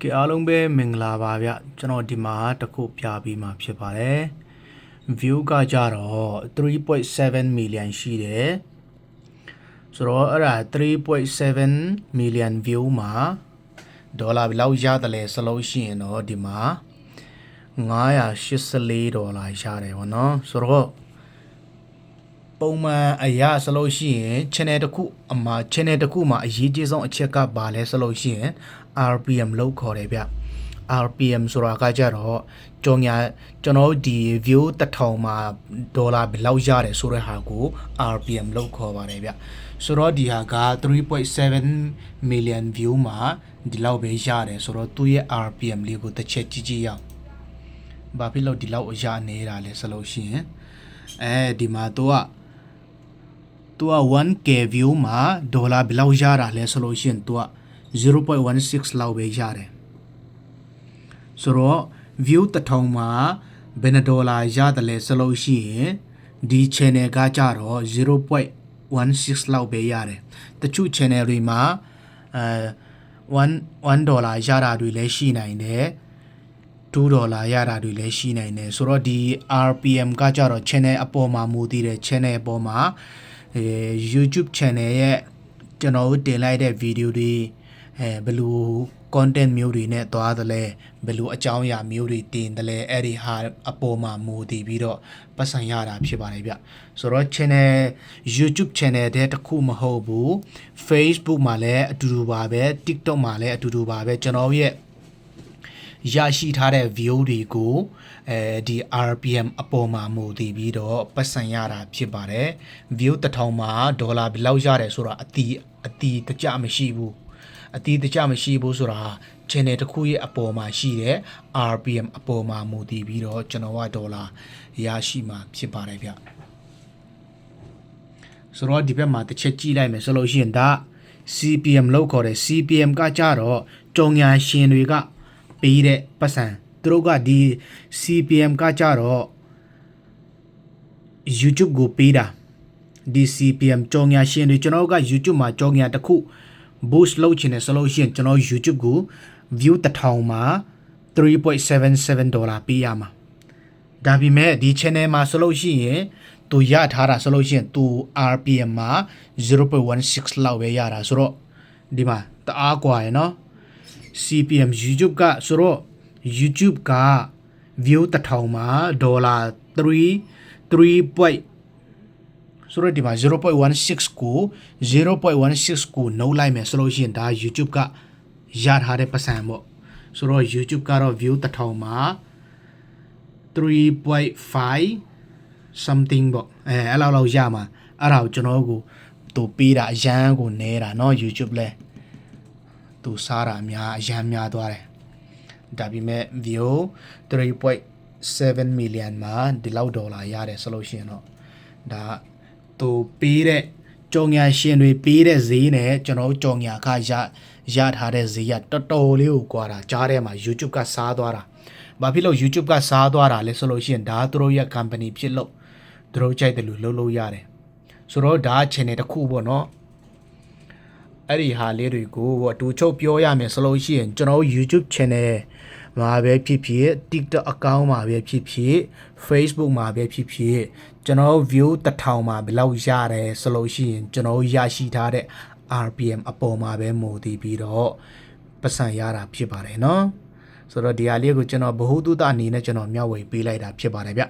ကဲအားလုံးပဲမင်္ဂလာပါဗျကျွန်တော်ဒီမှာတစ်ခုပြပြီးမှဖြစ်ပါတယ် view ကကြတော့3.7 million ရှိတယ်ဆိုတော့အဲ့ဒါ3.7 million view မှာဒေါ်လာဘယ်လောက်ရတယ်လဲဆိုလို့ရှိရင်တော့ဒီမှာ984ဒေါ်လာရတယ်ဗောနော်ဆိုတော့ ပုံမှန်အရာဆိုလို့ရှိရင် channel တစ်ခုအမှာ channel တစ်ခုမှာအရေးကြီးဆုံးအချက်ကဘာလဲဆိုလို့ရှိရင် RPM လို့ခေါ်တယ်ဗျ RPM ဆိုတာကကြတော့ကြောင်ညာကျွန်တော်တို့ဒီ view တစ်ထောင်မှာဒေါ်လာဘယ်လောက်ရတယ်ဆိုတဲ့ဟာကို RPM လို့ခေါ်ပါတယ်ဗျဆိုတော့ဒီဟာက3.7 million view မှာဒီလောက်ပဲရတယ်ဆိုတော့သူ့ရဲ့ RPM လေးကိုတစ်ချက်ကြည့်ကြည့်ရအောင်ဘာဖြစ်လို့ဒီလောက်အရာနေတာလဲဆိုလို့ရှိရင်အဲဒီမှာသူက သူက 1k view မှာဒေါ်လာဘယ်လောက်ရတာလဲဆိုလို့ရှိရင်သူက0.16လောက်ပဲရတယ်ဆိုတော့ view တစ်ထောင်မှာဘယ်နှဒေါ်လာရတယ်လဲဆိုလို့ရှိရင်ဒီ channel ကကြတော့0.16လောက်ပဲရတယ်တချို့ channel တွေမှာအဲ1 1ဒေါ်လာရတာတွေလည်းရှိနိုင်တယ်2ဒေါ်လာရတာတွေလည်းရှိနိုင်တယ်ဆိုတော့ဒီ RPM ကကြတော့ channel အပေါ်မှာမူတည်တဲ့ channel အပေါ်မှာ အဲ YouTube channel ရဲ့ကျွန်တော်တို့တင်လိုက်တဲ့ video တွေအဲဘယ်လို content မျိုးတွေနဲ့သွားသလဲဘယ်လိုအကြောင်းအရာမျိုးတွေတင်တယ်လဲအဲ့ဒီဟာအပေါ်မှာမူတည်ပြီးတော့ပတ်စံရတာဖြစ်ပါတယ်ဗျဆိုတော့ channel YouTube channel တဲ့တစ်ခုမဟုတ်ဘူး Facebook မှာလည်းအတူတူပါပဲ TikTok မှာလည်းအတူတူပါပဲကျွန်တော်ရဲ့ ရရှိထားတဲ့ view တွေကိုအဲဒီ RPM အပေါ်မှာမူတည်ပြီးတော့ပတ်စံရတာဖြစ်ပါတယ် view တစ်ထောင်မှာဒေါ်လာဘယ်လောက်ရတယ်ဆိုတာအတီးအတီးတကြမရှိဘူးအတီးတကြမရှိဘူးဆိုတာ channel တစ်ခုရဲ့အပေါ်မှာရှိတဲ့ RPM အပေါ်မှာမူတည်ပြီးတော့ကျွန်တော်ကဒေါ်လာရရှိမှာဖြစ်ပါတယ်ဗျဆိုတော့ဒီဘက်မှာတစ်ချက်ကြည့်လိုက်မယ်ဆိုလို့ရှိရင်ဒါ CPM လောက်ခေါ်တယ် CPM ကကြတော့ကြုံညာရှင်တွေက ပေးတဲ့ပတ်စံသူတို့ကဒီ CPM ကကြတော့ YouTube ကိုပေးတာဒီ CPM ကြောင်ညာရှင်တွေကျွန်တော်တို့က YouTube မှာကြောင်ညာတစ်ခု boost လုပ်ချင်တယ်ဆိုလို့ရှိရင်ကျွန်တော် YouTube ကို view တစ်ထောင်မှာ3.77ဒေါ်လာပေးရမှာဒါပေမဲ့ဒီ channel မှာဆိုလို့ရှိရင်သူရထားတာဆိုလို့ရှိရင်သူ RPM မှာ0.16လောက်ပဲရတာဆိုတော့ဒီမှာတအားกว่าရယ်နော် CPM YouTube ကဆိုတော့ YouTube က view တစ်ထောင်မှာဒေါ်လာ3 3. ဆိုတော့ဒီမှာ0.16ကို0.16ကိုနှုတ်လိုက်မယ်ဆိုလို့ရှိရင်ဒါ YouTube ကရထားတဲ့ပတ်စံပေါ့ဆိုတော့ YouTube ကတော့ view တစ်ထောင်မှာ3.5 something ပေါ့အဲအဲ့လောက်လောက်ရမှာအဲ့ဒါကိုကျွန်တော်ကိုသူပေးတာအရန်ကိုနေတာเนาะ YouTube လဲ သူစားတာအများအရန်များသွားတယ်ဒါပေမဲ့ view 3.7 million မှာဒီလောက်ဒေါ်လာရတယ်ဆိုလို့ရှိရင်တော့ဒါသူပေးတဲ့ကြောင်ညာရှင်တွေပေးတဲ့ဈေးနဲ့ကျွန်တော်တို့ကြောင်ညာခရရထားတဲ့ဈေးကတော်တော်လေးကိုကွာတာကြားထဲမှာ YouTube ကစားသွားတာဘာဖြစ်လို့ YouTube ကစားသွားတာလဲဆိုလို့ရှိရင်ဒါသူတို့ရဲ့ company ဖြစ်လို့သူတို့ကြိုက်တယ်လို့လုပ်လို့ရတယ်ဆိုတော့ဒါ channel တစ်ခုပေါ့နော် အဲ့ဒီဟာလေးတွေကိုအတူချုပ်ပြောရမယ်ဆိုလို့ရှိရင်ကျွန်တော် YouTube channel မှာပဲဖြစ်ဖြစ် TikTok account မှာပဲဖြစ်ဖြစ် Facebook မှာပဲဖြစ်ဖြစ်ကျွန်တော် view တစ်ထောင်မှာဘယ်လောက်ရတယ်ဆိုလို့ရှိရင်ကျွန်တော်ရရှိထားတဲ့ RPM အပေါ်မှာပဲမူတည်ပြီးတော့ပတ်စံရတာဖြစ်ပါတယ်နော်ဆိုတော့ဒီဟာလေးကိုကျွန်တော်ဘ ഹു တုတအနေနဲ့ကျွန်တော်မျှဝေပေးလိုက်တာဖြစ်ပါတယ်ဗျ